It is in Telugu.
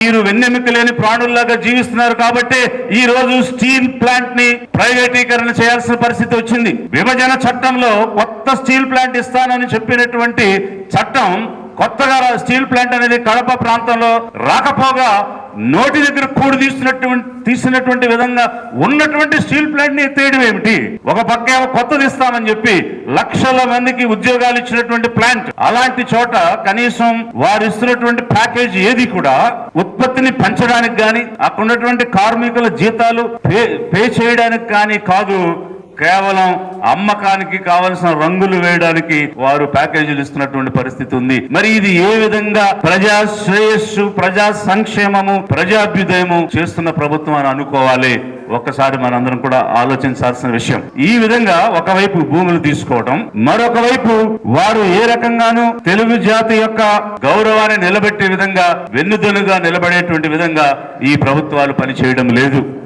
మీరు వెన్నెముక లేని ప్రాణుల్లాగా జీవిస్తున్నారు కాబట్టి ఈ రోజు స్టీల్ ప్లాంట్ని ప్రైవేటీకరణ చేయాల్సిన పరిస్థితి వచ్చింది. విభజన చట్టంలో కొత్త స్టీల్ ప్లాంట్ ఇస్తానని చెప్పినటువంటి చట్టం కొత్తగా స్టీల్ ప్లాంట్ అనేది కడప ప్రాంతంలో రాకపోగా నోటి దగ్గర కూడి తీస్తున్నటువంటి తీసినటువంటి విధంగా ఉన్నటువంటి స్టీల్ ప్లాంట్ని ఎత్తేయడం ఏమిటి? ఒక పక్క కొత్తది ఇస్తామని చెప్పి లక్షల మందికి ఉద్యోగాలు ఇచ్చినటువంటి ప్లాంట్. అలాంటి చోట కనీసం వారు ఇస్తున్నటువంటి ప్యాకేజ్ ఏది కూడా ఉత్పత్తిని పెంచడానికి గాని అక్కడ ఉన్నటువంటి కార్మికుల జీతాలు పే పే చేయడానికి కానీ కాదు. కేవలం అమ్మకానికి కావలసిన రంగులు వేయడానికి వారు ప్యాకేజీలు ఇస్తున్నటువంటి పరిస్థితి ఉంది. మరి ఇది ఏ విధంగా ప్రజా శ్రేయస్సు ప్రజా సంక్షేమము ప్రజాభ్యుదయము చేస్తున్న ప్రభుత్వం అని అనుకోవాలి? ఒక్కసారి మనందరం కూడా ఆలోచించాల్సిన విషయం. ఈ విధంగా ఒకవైపు భూములు తీసుకోవడం మరొక వైపు వారు ఏ రకంగానూ తెలుగు జాతి యొక్క గౌరవాన్ని నిలబెట్టే విధంగా వెన్నుదనుగా నిలబడేటువంటి విధంగా ఈ ప్రభుత్వాలు పనిచేయడం లేదు.